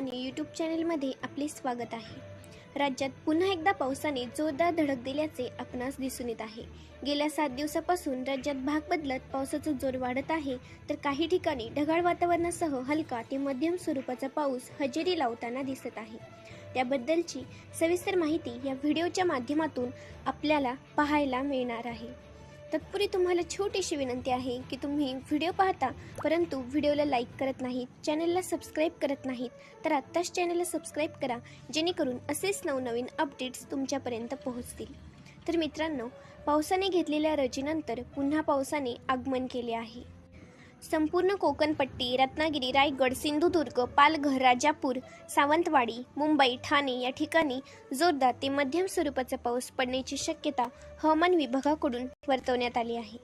YouTube चॅनलमध्ये आपले स्वागत आहे. राज्यात पुन्हा एकदा पावसाने जोरदार धडक दिल्याचे आपणास दिसून येत आहे. गेल्या सात दिवसापासून राज्यात भाग बदलत पावसाचा जोर वाढत आहे तर काही ठिकाणी ढगाळ वातावरणासह हलका ते मध्यम स्वरूपाचा पाऊस हजेरी लावताना दिसत आहे. त्याबद्दलची सविस्तर माहिती या व्हिडिओच्या माध्यमातून आपल्याला पाहायला मिळणार आहे. तत्पूर्वी तुम्हाला छोटीशी विनंती आहे की तुम्ही व्हिडिओ पाहता परंतु व्हिडिओला लाईक करत नाहीत चॅनलला सबस्क्राईब करत नाहीत तर आत्ताच चॅनलला सबस्क्राईब करा जेणेकरून असेच नवनवीन अपडेट्स तुमच्यापर्यंत पोहोचतील. तर मित्रांनो पावसाने घेतलेल्या रजेनंतर पुन्हा पावसाने आगमन केले आहे. संपूर्ण कोकणपट्टी रत्नागिरी रायगड सिंधुदुर्ग पालघर राजापूर सावंतवाडी मुंबई ठाणे या ठिकाणी जोरदार ते मध्यम स्वरूपाचा पाऊस पडण्याची शक्यता हवामान विभागाकडून वर्तवण्यात आली आहे.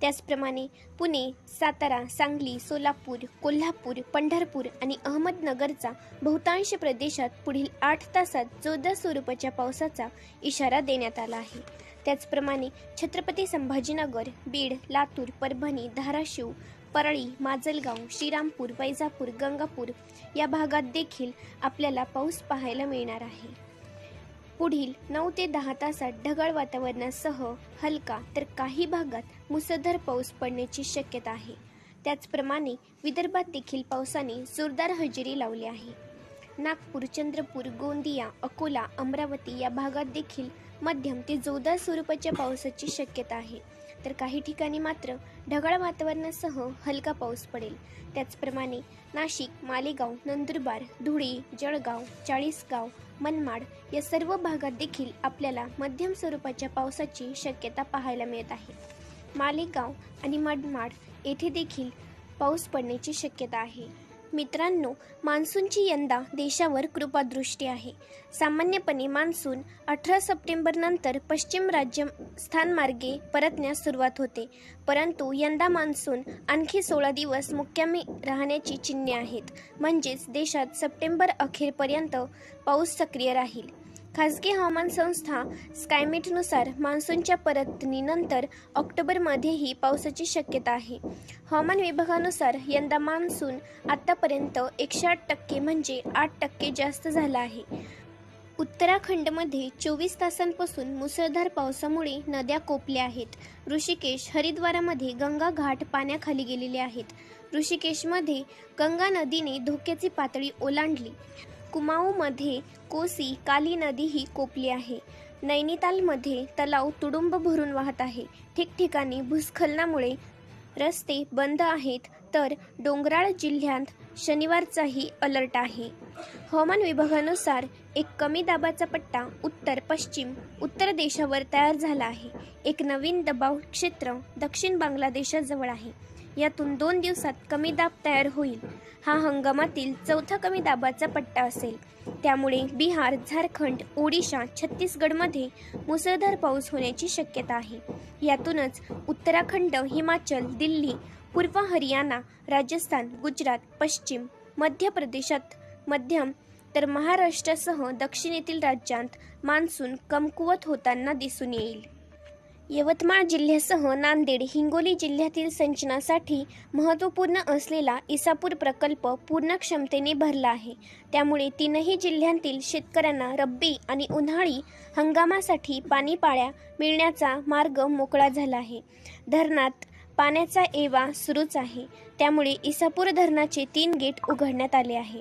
त्याचप्रमाणे पुणे सातारा सांगली सोलापूर कोल्हापूर पंढरपूर आणि अहमदनगरचा बहुतांश प्रदेशात पुढील आठ तासात जोरदार स्वरूपाच्या पावसाचा इशारा देण्यात आला आहे. त्याचप्रमाणे छत्रपती संभाजीनगर बीड लातूर परभणी धाराशिव परळी माजलगाव श्रीरामपूर वैजापूर गंगापूर या भागात देखील आपल्याला पाऊस पाहायला मिळणार आहे. पुढील नऊ ते दहा तासात ढगाळ वातावरणासह हलका तर काही भागात मुसळधार पाऊस पडण्याची शक्यता आहे. त्याचप्रमाणे विदर्भात देखील पावसाने जोरदार हजेरी लावली आहे. नागपूर चंद्रपूर गोंदिया अकोला अमरावती या भागात देखील मध्यम ते जोरदार स्वरूपाच्या पावसाची शक्यता आहे. तर काही ठिकाणी मात्र ढगाळ वातावरणासह हलका पाऊस पडेल. त्याचप्रमाणे नाशिक मालेगाव नंदुरबार धुळे जळगाव चाळीसगाव मनमाड या सर्व भागात देखील आपल्याला मध्यम स्वरूपाच्या पावसाची शक्यता पाहायला मिळत आहे. मालेगाव आणि मनमाड येथे देखील पाऊस पडण्याची शक्यता आहे. मित्रांनो मान्सूनची यंदा देशावर कृपादृष्टी आहे. सामान्यपणे मान्सून अठरा सप्टेंबरनंतर पश्चिम राज्य स्थानमार्गे परतण्यास सुरुवात होते. परंतु यंदा मान्सून आणखी सोळा दिवस मुक्कामी राहण्याची चिन्हे आहेत. म्हणजेच देशात सप्टेंबर अखेरपर्यंत पाऊस सक्रिय राहील. खासगी हवामान संस्था स्कायमेटनुसार मान्सूनच्या परतणीनंतर ऑक्टोबरमध्येही पावसाची शक्यता आहे. हवामान विभागानुसार यंदा मान्सून आत्तापर्यंत एकशे आठ टक्के म्हणजे आठ टक्के जास्त झाला आहे. उत्तराखंडमध्ये चोवीस तासांपासून मुसळधार पावसामुळे नद्या कोपल्या आहेत. ऋषिकेश हरिद्वारामध्ये गंगा घाट पाण्याखाली गेलेले आहेत. ऋषिकेशमध्ये गंगा नदीने धोक्याची पातळी ओलांडली. कुमाऊमध्ये कोसी काली नदी ही कोपली आहे. नैनितालमध्ये तलाव तुडुंब भरून वाहत आहे. ठिकठिकाणी भूस्खलनामुळे रस्ते बंद आहेत तर डोंगराळ जिल्ह्यात शनिवारचाही अलर्ट आहे. हवामान विभागानुसार एक कमी दाबाचा पट्टा उत्तर पश्चिम उत्तर देशावर तयार झाला आहे. एक नवीन दबाव क्षेत्र दक्षिण बांगलादेशाजवळ आहे. यातून दोन दिवसात कमी दाब तयार होईल. हा हंगामातील चौथा कमी दाबाचा पट्टा असेल. त्यामुळे बिहार झारखंड ओडिशा छत्तीसगडमध्ये मुसळधार पाऊस होण्याची शक्यता आहे. यातूनच उत्तराखंड हिमाचल दिल्ली पूर्व हरियाणा राजस्थान गुजरात पश्चिम मध्य प्रदेशात मध्यम तर महाराष्ट्रासह दक्षिणेतील राज्यांत मान्सून कमकुवत होताना दिसून येईल. यवतमाळ जिल्ह्यासह नांदेड हिंगोली जिल्ह्यातील सिंचनासाठी महत्त्वपूर्ण असलेला इसापूर प्रकल्प पूर्ण क्षमतेने भरला आहे. त्यामुळे तीनही जिल्ह्यांतील शेतकऱ्यांना रब्बी आणि उन्हाळी हंगामासाठी पाणीपाळ्या मिळण्याचा मार्ग मोकळा झाला आहे. धरणात पाण्याचा एवा सुरूच आहे. त्यामुळे इसापूर धरणाचे तीन गेट उघडण्यात आले आहे.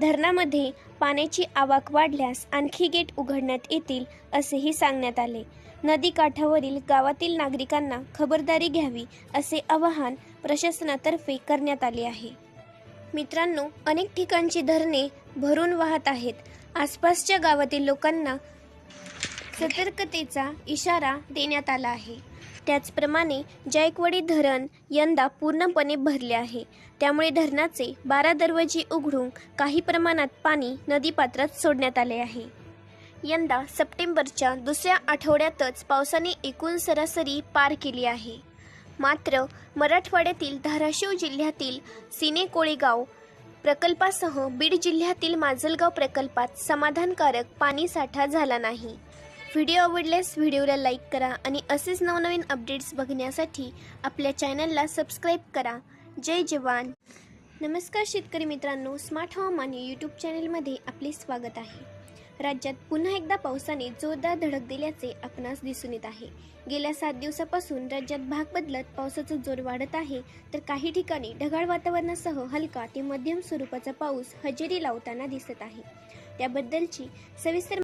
धरणामध्ये पाण्याची आवक वाढल्यास आणखी गेट उघडण्यात येतील असेही सांगण्यात आले. नदीकाठावरील गावातील नागरिकांना खबरदारी घ्यावी असे आवाहन प्रशासनातर्फे करण्यात आले आहे. मित्रांनो अनेक ठिकाणची धरणे भरून वाहत आहेत. आसपासच्या गावातील लोकांना सतर्कतेचा इशारा देण्यात आला आहे. त्याचप्रमाणे जायकवाडी धरण यंदा पूर्णपणे भरले आहे. त्यामुळे धरणाचे बारा दरवाजे उघडून काही प्रमाणात पाणी नदीपात्रात सोडण्यात आले आहे. यंदा सप्टेंबरच्या दुसऱ्या आठवड्यातच पावसाने एकूण सरासरी पार केली आहे. मात्र मराठवाड्यातील धाराशिव जिल्ह्यातील सिने कोळेगाव प्रकल्पासह बीड जिल्ह्यातील माजलगाव प्रकल्पात समाधानकारक पाणीसाठा झाला नाही. व्हिडिओ आवडल्यास व्हिडिओला लाईक करा आणि असेच नवनवीन अपडेट्स बघण्यासाठी आपल्या चॅनलला सबस्क्राईब करा. जय जवान! नमस्कार शेतकरी मित्रांनो स्मार्ट हवामान यूट्यूब चॅनेलमध्ये आपले स्वागत आहे. राज्यात पुन्हा एकदा पावसाने जोरदार धडक दिल्याचे आपणास दिसून येत आहे. गेल्या सात दिवसापासून राज्यात भाग बदलत पावसाचा जोर वाढत आहे तर काही ठिकाणी ढगाळ वातावरणासह हलका ते मध्यम स्वरूपाचा पाऊस हजेरी लावताना दिसत आहे. त्याबद्दलची सविस्तर